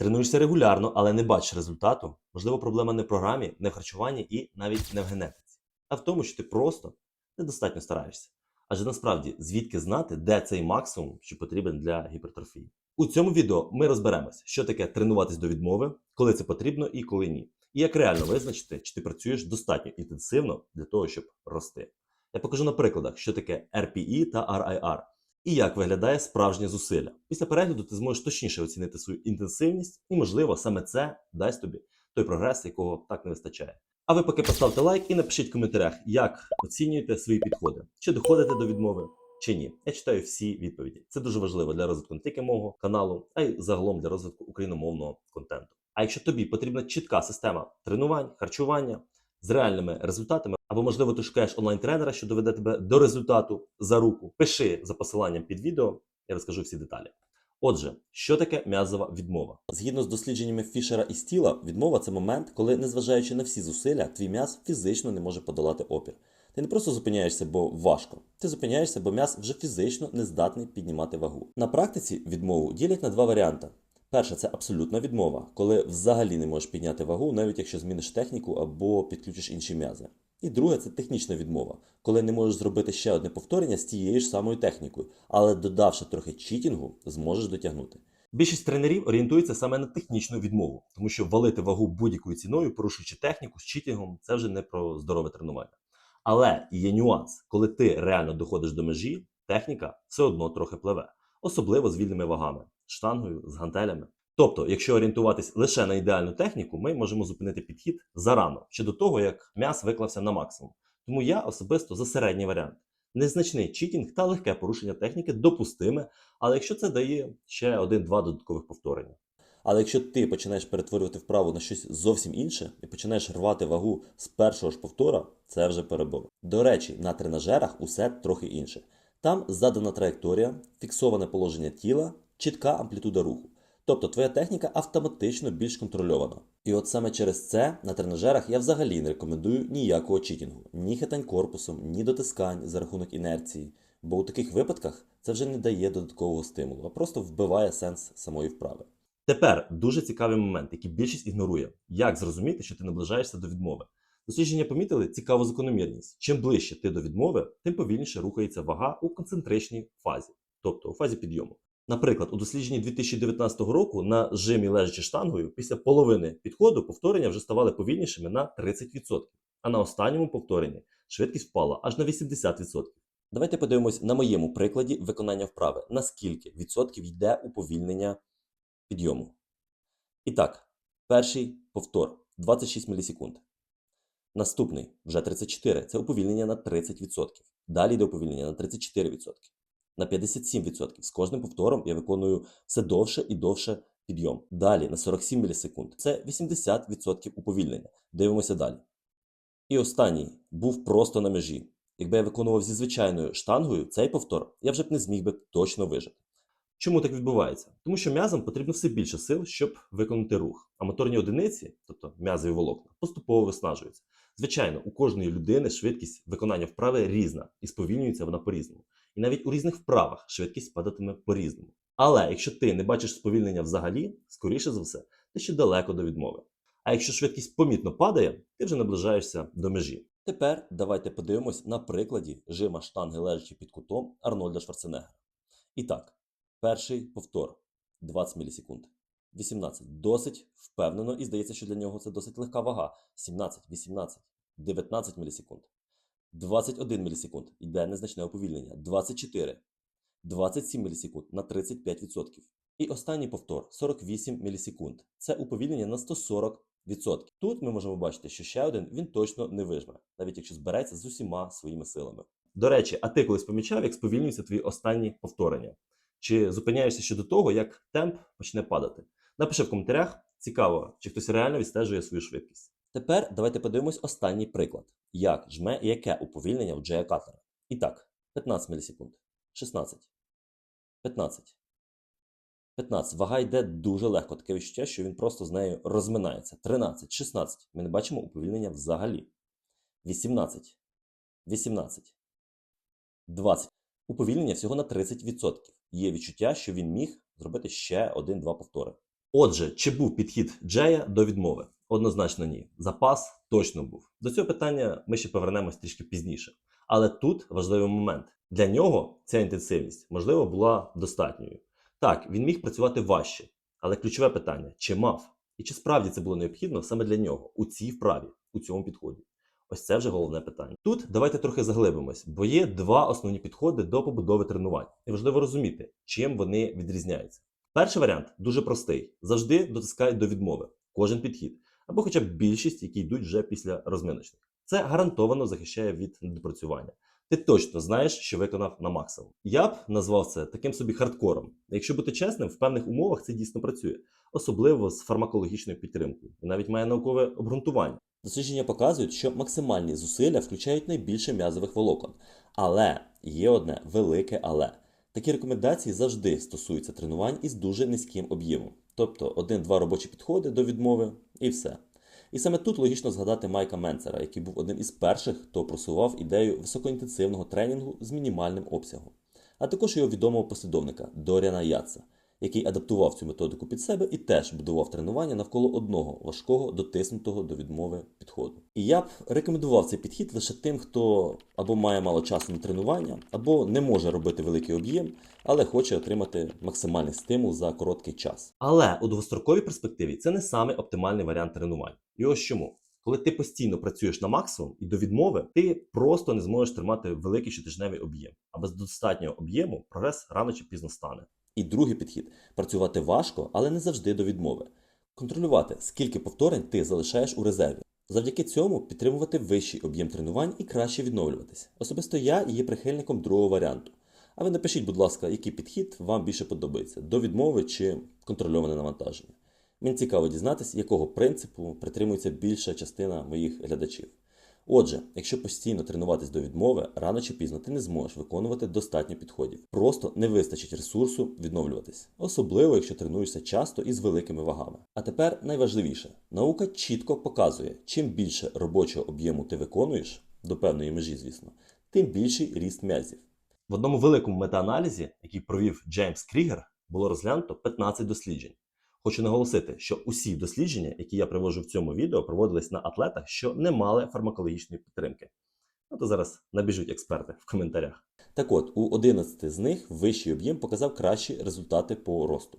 Тренуєшся регулярно, але не бачиш результату. Можливо, проблема не в програмі, не в харчуванні і навіть не в генетиці, а в тому, що ти просто недостатньо стараєшся. Адже насправді звідки знати, де цей максимум, що потрібен для гіпертрофії. У цьому відео ми розберемося, що таке тренуватись до відмови, коли це потрібно і коли ні. І як реально визначити, чи ти працюєш достатньо інтенсивно для того, щоб рости. Я покажу на прикладах, що таке RPE та RIR, і як виглядає справжнє зусилля. Після перегляду ти зможеш точніше оцінити свою інтенсивність, і, можливо, саме це дасть тобі той прогрес, якого так не вистачає. А ви поки поставте лайк і напишіть в коментарях, як оцінюєте свої підходи, чи доходите до відмови, чи ні. Я читаю всі відповіді. Це дуже важливо для розвитку не тільки мого каналу, а й загалом для розвитку україномовного контенту. А якщо тобі потрібна чітка система тренувань, харчування з реальними результатами, або можливо ти шукаєш онлайн-тренера, що доведе тебе до результату за руку, пиши за посиланням під відео, я розкажу всі деталі. Отже, що таке м'язова відмова? Згідно з дослідженнями Фішера і Стіла, відмова це момент, коли, незважаючи на всі зусилля, твій м'яз фізично не може подолати опір. Ти не просто зупиняєшся, бо важко. Ти зупиняєшся, бо м'яз вже фізично не здатний піднімати вагу. На практиці відмову ділять на два варіанти. Перше це абсолютна відмова, коли взагалі не можеш підняти вагу, навіть якщо зміниш техніку або підключиш інші м'язи. І друге це технічна відмова, коли не можеш зробити ще одне повторення з тією ж самою технікою, але додавши трохи читінгу, зможеш дотягнути. Більшість тренерів орієнтується саме на технічну відмову, тому що валити вагу будь-якою ціною, порушуючи техніку з читінгом, це вже не про здорове тренування. Але є нюанс, коли ти реально доходиш до межі, техніка все одно трохи пливе, особливо з вільними вагами, штангою, з гантелями. Тобто, якщо орієнтуватись лише на ідеальну техніку, ми можемо зупинити підхід зарано, ще до того, як м'яс виклався на максимум. Тому я особисто за середній варіант. Незначний читінг та легке порушення техніки допустиме, але якщо це дає ще один-два додаткових повторення. Але якщо ти починаєш перетворювати вправу на щось зовсім інше і починаєш рвати вагу з першого ж повтора, це вже перебор. До речі, на тренажерах усе трохи інше. Там задана траєкторія, фіксоване положення тіла, чітка амплітуда руху. Тобто твоя техніка автоматично більш контрольована. І от саме через це на тренажерах я взагалі не рекомендую ніякого читінгу, ні хитань корпусом, ні дотискань за рахунок інерції. Бо у таких випадках це вже не дає додаткового стимулу, а просто вбиває сенс самої вправи. Тепер дуже цікавий момент, який більшість ігнорує: як зрозуміти, що ти наближаєшся до відмови. Дослідження помітили цікаву закономірність. Чим ближче ти до відмови, тим повільніше рухається вага у концентричній фазі, тобто у фазі підйому. Наприклад, у дослідженні 2019 року на жимі лежачи штангою після половини підходу повторення вже ставали повільнішими на 30%, а на останньому повторенні швидкість впала аж на 80%. Давайте подивимось на моєму прикладі виконання вправи, наскільки відсотків йде уповільнення підйому. І так, перший повтор 26 мілісекунд. Наступний вже 34. Це уповільнення на 30%. Далі йде уповільнення на 34%. На 57%. З кожним повтором я виконую все довше і довше підйом. Далі на 47 мілісекунд. Це 80% уповільнення. Дивимося далі. І останній був просто на межі. Якби я виконував зі звичайною штангою цей повтор, я вже б не зміг би точно вижити. Чому так відбувається? Тому що м'язам потрібно все більше сил, щоб виконати рух. А моторні одиниці, тобто м'язові волокна, поступово виснажуються. Звичайно, у кожної людини швидкість виконання вправи різна і сповільнюється вона по-різному. І навіть у різних вправах швидкість падатиме по-різному. Але якщо ти не бачиш сповільнення взагалі, скоріше за все, ти ще далеко до відмови. А якщо швидкість помітно падає, ти вже наближаєшся до межі. Тепер давайте подивимось на прикладі жима штанги лежачи під кутом Арнольда Шварценеггера. І так, перший повтор 20 мілісекунд. 18. Досить впевнено, і здається, що для нього це досить легка вага. 17, 18, 19 мілісекунд. 21 мілісекунд. Йде незначне уповільнення. 24. 27 мілісекунд на 35%. І останній повтор 48 мілісекунд. Це уповільнення на 140%. Тут ми можемо бачити, що ще один він точно не вижме, навіть якщо збереться з усіма своїми силами. До речі, а ти колись помічав, як сповільнюються твої останні повторення? Чи зупиняєшся ще до того, як темп почне падати? Напиши в коментарях, цікаво, чи хтось реально відстежує свою швидкість. Тепер давайте подивимось останній приклад, як жме і яке уповільнення у Джея Катлера. І так, 15 мілісекунд, 16, 15, 15. Вага йде дуже легко. Таке відчуття, що він просто з нею розминається. 13, 16. Ми не бачимо уповільнення взагалі. 18, 18, 20. Уповільнення всього на 30%. Є відчуття, що він міг зробити ще один-два повтори. Отже, чи був підхід Джея до відмови? Однозначно ні. Запас точно був. До цього питання ми ще повернемось трішки пізніше. Але тут важливий момент. Для нього ця інтенсивність, можливо, була достатньою. Так, він міг працювати важче, але ключове питання: чи мав? І чи справді це було необхідно саме для нього у цій вправі, у цьому підході? Ось це вже головне питання. Тут давайте трохи заглибимось, бо є два основні підходи до побудови тренувань. І важливо розуміти, чим вони відрізняються. Перший варіант дуже простий: завжди дотискають до відмови кожен підхід, або хоча б більшість, які йдуть вже після розминочних. Це гарантовано захищає від недопрацювання. Ти точно знаєш, що виконав на максимум. Я б назвав це таким собі хардкором. Якщо бути чесним, в певних умовах це дійсно працює, особливо з фармакологічною підтримкою, і навіть має наукове обґрунтування. Дослідження показують, що максимальні зусилля включають найбільше м'язових волокон. Але є одне велике але. Такі рекомендації завжди стосуються тренувань із дуже низьким об'ємом, тобто один-два робочі підходи до відмови і все. І саме тут логічно згадати Майка Менцера, який був одним із перших, хто просував ідею високоінтенсивного тренінгу з мінімальним обсягом, а також його відомого послідовника Доріана Яца, який адаптував цю методику під себе і теж будував тренування навколо одного важкого, дотиснутого до відмови підходу. І я б рекомендував цей підхід лише тим, хто або має мало часу на тренування, або не може робити великий об'єм, але хоче отримати максимальний стимул за короткий час. Але у довгостроковій перспективі це не саме оптимальний варіант тренувань. І ось чому. Коли ти постійно працюєш на максимум і до відмови, ти просто не зможеш тримати великий щотижневий об'єм. А без достатнього об'єму прогрес рано чи пізно стане. І другий підхід працювати важко, але не завжди до відмови. Контролювати, скільки повторень ти залишаєш у резерві. Завдяки цьому підтримувати вищий об'єм тренувань і краще відновлюватись. Особисто я є прихильником другого варіанту. А ви напишіть, будь ласка, який підхід вам більше подобається до відмови чи контрольоване навантаження. Мені цікаво дізнатися, якого принципу притримується більша частина моїх глядачів. Отже, якщо постійно тренуватись до відмови, рано чи пізно ти не зможеш виконувати достатньо підходів. Просто не вистачить ресурсу відновлюватись, особливо якщо тренуєшся часто і з великими вагами. А тепер найважливіше: наука чітко показує, чим більше робочого об'єму ти виконуєш, до певної межі, звісно, тим більший ріст м'язів. В одному великому метааналізі, який провів Джеймс Крігер, було розглянуто 15 досліджень. Хочу наголосити, що усі дослідження, які я привожу в цьому відео, проводились на атлетах, що не мали фармакологічної підтримки. Ну то зараз набіжуть експерти в коментарях. Так от, у 11 з них вищий об'єм показав кращі результати по росту.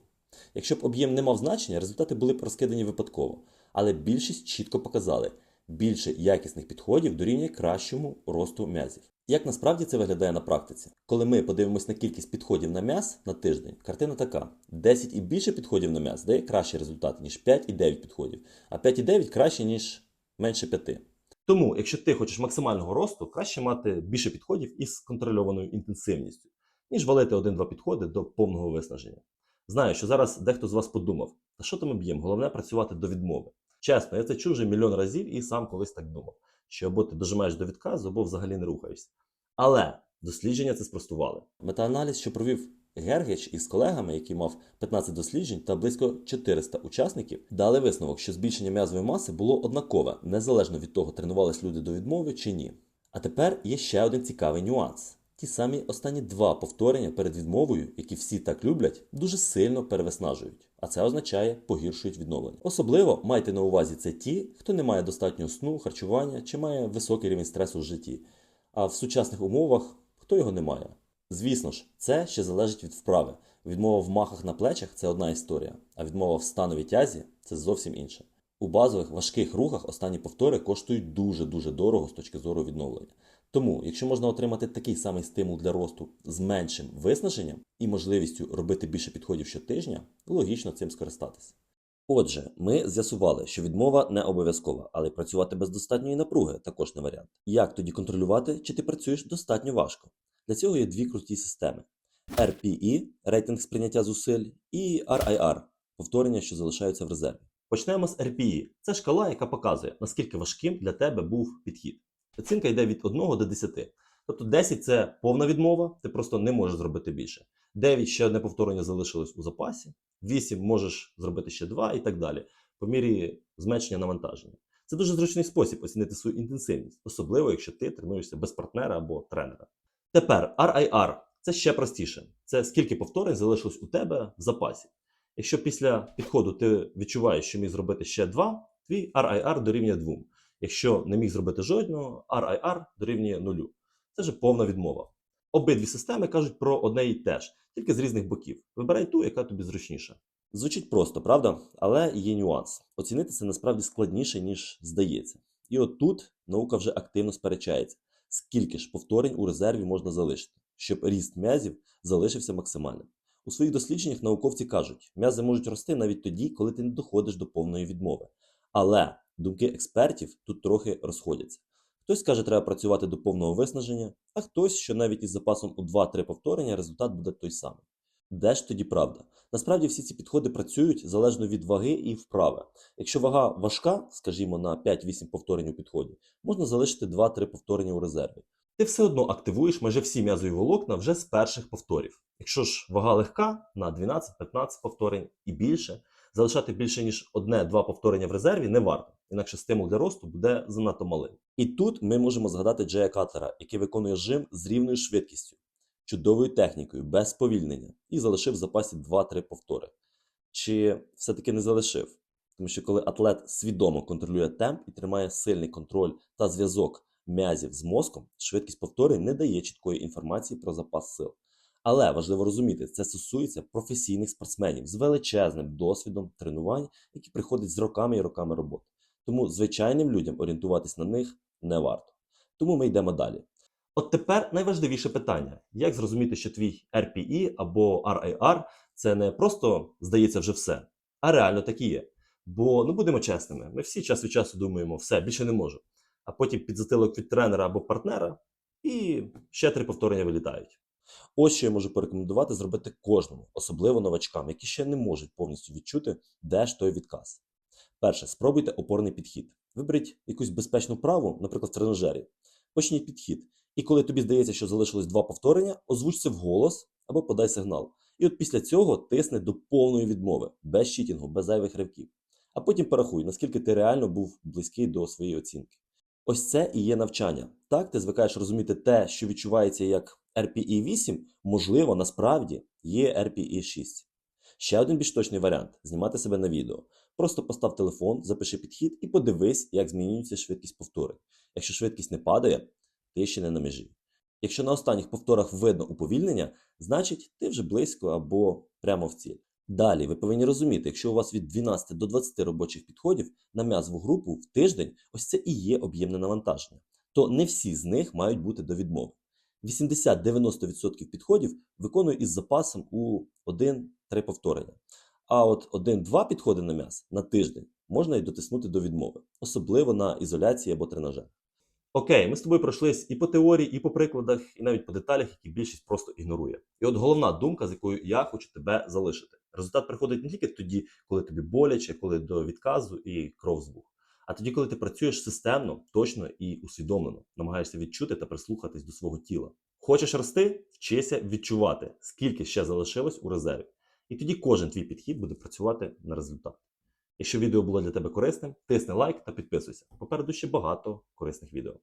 Якщо б об'єм не мав значення, результати були б розкидані випадково, але більшість чітко показали, більше якісних підходів дорівнює кращому росту м'язів. Як насправді це виглядає на практиці? Коли ми подивимось на кількість підходів на м'яз на тиждень, картина така: 10 і більше підходів на м'яз дає кращий результат, ніж 5 і 9 підходів, а 5 і 9 краще, ніж менше 5. Тому, якщо ти хочеш максимального росту, краще мати більше підходів із контрольованою інтенсивністю, ніж валити один-два підходи до повного виснаження. Знаю, що зараз дехто з вас подумав, та що там об'єм, головне працювати до відмови. Чесно, я це чув вже мільйон разів і сам колись так думав, що або ти дожимаєш до відказу, або взагалі не рухаєшся. Але дослідження це спростували. Метааналіз, що провів Гергич із колегами, який мав 15 досліджень та близько 400 учасників, дали висновок, що збільшення м'язової маси було однакове, незалежно від того, тренувались люди до відмови чи ні. А тепер є ще один цікавий нюанс. Ті самі останні два повторення перед відмовою, які всі так люблять, дуже сильно перевиснажують, а це означає погіршують відновлення. Особливо майте на увазі це ті, хто не має достатнього сну, харчування чи має високий рівень стресу в житті. А в сучасних умовах хто його не має? Звісно ж, це ще залежить від вправи. Відмова в махах на плечах це одна історія, а відмова в становій тязі це зовсім інше. У базових важких рухах останні повтори коштують дуже-дуже дорого з точки зору відновлення. Тому, якщо можна отримати такий самий стимул для росту з меншим виснаженням і можливістю робити більше підходів щотижня, логічно цим скористатися. Отже, ми з'ясували, що відмова не обов'язкова, але працювати без достатньої напруги також не варіант. Як тоді контролювати, чи ти працюєш достатньо важко? Для цього є дві круті системи: RPE рейтинг сприйняття зусиль, і RIR повторення, що залишаються в резерві. Почнемо з RPE. Це шкала, яка показує, наскільки важким для тебе був підхід. Оцінка йде від 1 до 10. Тобто 10 це повна відмова, ти просто не можеш зробити більше. 9 ще одне повторення залишилось у запасі, 8 можеш зробити ще 2 і так далі, по мірі зменшення навантаження. Це дуже зручний спосіб оцінити свою інтенсивність, особливо якщо ти тренуєшся без партнера або тренера. Тепер RIR це ще простіше. Це скільки повторень залишилось у тебе в запасі. Якщо після підходу ти відчуваєш, що міг зробити ще два, твій RIR дорівнює 2. Якщо не міг зробити жодного, RIR дорівнює 0. Це вже повна відмова. Обидві системи кажуть про одне і те ж, тільки з різних боків. Вибирай ту, яка тобі зручніша. Звучить просто, правда? Але є нюанс. Оцінити це насправді складніше, ніж здається. І от тут наука вже активно сперечається, скільки ж повторень у резерві можна залишити, щоб ріст м'язів залишився максимальним. У своїх дослідженнях науковці кажуть, м'язи можуть рости навіть тоді, коли ти не доходиш до повної відмови. Але думки експертів тут трохи розходяться. Хтось каже, треба працювати до повного виснаження, а хтось, що навіть із запасом у 2-3 повторення результат буде той самий. Де ж тоді правда? Насправді всі ці підходи працюють залежно від ваги і вправи. Якщо вага важка, скажімо, на 5-8 повторень у підході, можна залишити 2-3 повторення у резерві. Ти все одно активуєш майже всі м'язові волокна вже з перших повторів. Якщо ж вага легка на 12-15 повторень і більше, залишати більше ніж одне-два повторення в резерві не варто, інакше стимул для росту буде занадто малим. І тут ми можемо згадати Джея Катлера, який виконує жим з рівною швидкістю, чудовою технікою, без сповільнення, і залишив в запасі 2-3 повтори. Чи все-таки не залишив? Тому що коли атлет свідомо контролює темп і тримає сильний контроль та зв'язок м'язів з мозком, швидкість повторень не дає чіткої інформації про запас сил. Але важливо розуміти, це стосується професійних спортсменів з величезним досвідом тренувань, які приходять з роками і роками роботи. Тому звичайним людям орієнтуватись на них не варто. Тому ми йдемо далі. От тепер найважливіше питання: як зрозуміти, що твій RPE або RIR це не просто здається вже все, а реально так і є. Бо ну будемо чесними, ми всі час від часу думаємо, все більше не можу. А потім під затилок від тренера або партнера, і ще три повторення вилітають. Ось що я можу порекомендувати зробити кожному, особливо новачкам, які ще не можуть повністю відчути, де ж той відказ. Перше, спробуйте опорний підхід. Виберіть якусь безпечну праву, наприклад, в тренажері. Почніть підхід. І коли тобі здається, що залишилось два повторення, озвуч це вголос або подай сигнал. І от після цього тисни до повної відмови, без щитінгу, без зайвих ривків. А потім порахуй, наскільки ти реально був близький до своєї оцінки. Ось це і є навчання. Так, ти звикаєш розуміти те, що відчувається як RPE 8, можливо, насправді є RPE 6. Ще один більш точний варіант знімати себе на відео. Просто постав телефон, запиши підхід і подивись, як змінюється швидкість повторень. Якщо швидкість не падає, ти ще не на межі. Якщо на останніх повторах видно уповільнення, значить ти вже близько або прямо в ціль. Далі ви повинні розуміти, якщо у вас від 12 до 20 робочих підходів на м'язову групу в тиждень, ось це і є об'ємне навантаження, то не всі з них мають бути до відмови. 80-90% підходів виконую із запасом у 1-3 повторення. А от 1-2 підходи на м'яз на тиждень можна і дотиснути до відмови, особливо на ізоляції або тренажерах. Окей, ми з тобою пройшлись і по теорії, і по прикладах, і навіть по деталях, які більшість просто ігнорує. І от головна думка, з якою я хочу тебе залишити. Результат приходить не тільки тоді, коли тобі боляче, коли до відказу і кров з вух, а тоді, коли ти працюєш системно, точно і усвідомлено, намагаєшся відчути та прислухатись до свого тіла. Хочеш рости, вчися відчувати, скільки ще залишилось у резерві. І тоді кожен твій підхід буде працювати на результат. Якщо відео було для тебе корисним, тисни лайк та підписуйся. Попереду ще багато корисних відео.